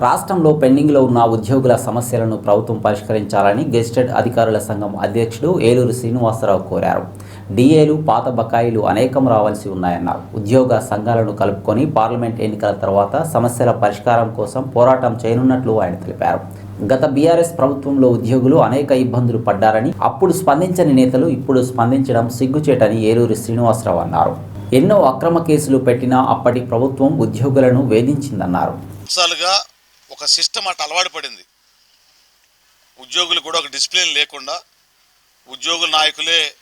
రాష్ట్రంలో పెండింగ్లో ఉన్న ఉద్యోగుల సమస్యలను ప్రభుత్వం పరిష్కరించాలని గెజిటెడ్ అధికారుల సంఘం అధ్యక్షుడు ఏలూరు శ్రీనివాసరావు కోరారు. డిఏలు పాత బకాయిలు అనేకం రావాల్సి ఉన్నాయన్నారు. ఉద్యోగ సంఘాలను కలుపుకొని పార్లమెంట్ ఎన్నికల తర్వాత సమస్యల పరిష్కారం కోసం పోరాటం చేయనున్నట్లు ఆయన తెలిపారు. గత బీఆర్ఎస్ ప్రభుత్వంలో ఉద్యోగులు అనేక ఇబ్బందులు పడ్డారని అప్పుడు స్పందించని నేతలు ఇప్పుడు స్పందించడం సిగ్గుచేటని ఏలూరు శ్రీనివాసరావు అన్నారు. ఎన్నో అక్రమ కేసులు పెట్టినా అప్పటి ప్రభుత్వం ఉద్యోగులను వేధించిందన్నారు. ఒక సిస్టమ్ అట్లా అలవాటు పడింది. ఉద్యోగులు కూడా ఒక డిసిప్లిన్ లేకుండా ఉద్యోగుల నాయకులే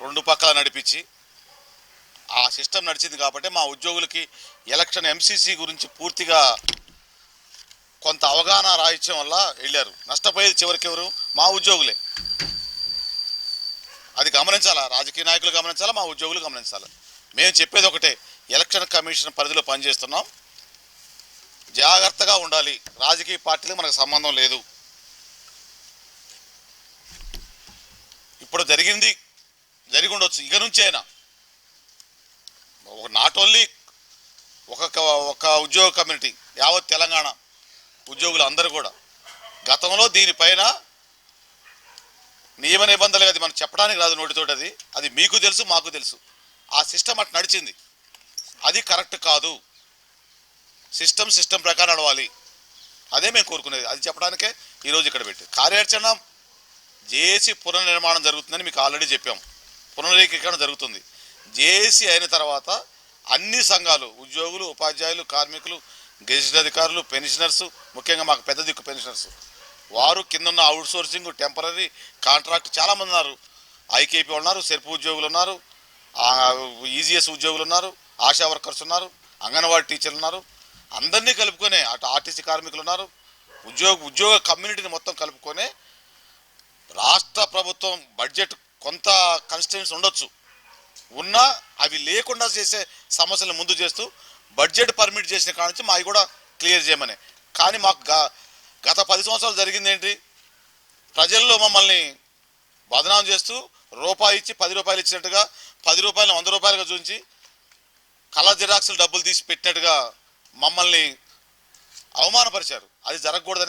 రెండు పక్కల నడిపించి ఆ సిస్టమ్ నడిచింది కాబట్టి మా ఉద్యోగులకి ఎలక్షన్ ఎంసీసీ గురించి పూర్తిగా కొంత అవగాహన రాయించడం వల్ల వెళ్ళారు. నష్టపోయేది చివరికి ఎవరు? మా ఉద్యోగులే. అది గమనించాలా? రాజకీయ నాయకులు గమనించాలా? మా ఉద్యోగులు గమనించాలి? మేము చెప్పేది ఒకటే ఎలక్షన్ కమిషన్ పరిధిలో పనిచేస్తున్నాం. జాగ్రత్తగా ఉండాలి. రాజకీయ పార్టీలకు మనకు సంబంధం లేదు. ఇప్పుడు జరిగింది జరిగి ఉండొచ్చు. ఇక నుంచి అయినా. నాట్ ఓన్లీ ఒక ఒక ఉద్యోగ కమ్యూనిటీ యావత్ తెలంగాణ ఉద్యోగులు అందరూ కూడా. గతంలో దీనిపైన నియమ నిబంధనలు అది మనం చెప్పడానికి రాదు నోటితోటి అది. అది మీకు తెలుసు మాకు తెలుసు. ఆ సిస్టమ్ అటు నడిచింది. అది కరెక్ట్ కాదు. సిస్టమ్ సిస్టమ్ ప్రకారం నడవాలి. అదే మేము కోరుకునేది. అది చెప్పడానికే ఈరోజు ఇక్కడ పెట్టి. కార్యాచరణ జేఏసీ పునర్నిర్మాణం జరుగుతుందని మీకు ఆల్రెడీ చెప్పాం. పునరేకీకరణ జరుగుతుంది. జేఏసీ అయిన తర్వాత అన్ని సంఘాలు ఉద్యోగులు ఉపాధ్యాయులు కార్మికులు గెజిటెడ్ అధికారులు పెన్షనర్స్ ముఖ్యంగా మాకు పెద్ద దిక్కు పెన్షనర్స్. వారు కింద ఉన్న అవుట్ సోర్సింగ్ టెంపరీ కాంట్రాక్ట్ చాలామంది ఉన్నారు. ఐకేపీ ఉన్నారు సెర్పు ఉద్యోగులు ఉన్నారు ఈజీఎస్ ఉద్యోగులు ఉన్నారు ఆశా వర్కర్స్ ఉన్నారు అంగన్వాడీ టీచర్లు ఉన్నారు. అందరినీ కలుపుకొనే అటు ఆర్టీసీ కార్మికులు ఉన్నారు ఉద్యోగ ఉద్యోగ కమ్యూనిటీని మొత్తం కలుపుకొనే రాష్ట్ర ప్రభుత్వం బడ్జెట్ కొంత కన్స్టెన్స్ ఉండొచ్చు. ఉన్నా అవి లేకుండా చేసే సమస్యలను ముందు చేస్తూ బడ్జెట్ పర్మిట్ చేసిన కాడ నుంచి మావి కూడా క్లియర్ చేయమని. కానీ మాకు గ- గత పది సంవత్సరాలు జరిగింది ఏంటి ప్రజల్లో మమ్మల్ని బదనాం చేస్తూ రూపాయి ఇచ్చి పది రూపాయలు ఇచ్చినట్టుగా పది రూపాయలు వంద రూపాయలుగా చూపించి కలర్ జిరాక్స్లు డబ్బులు తీసి పెట్టినట్టుగా మమ్మల్ని అవమానపరిచారు. అది జరగకూడదనే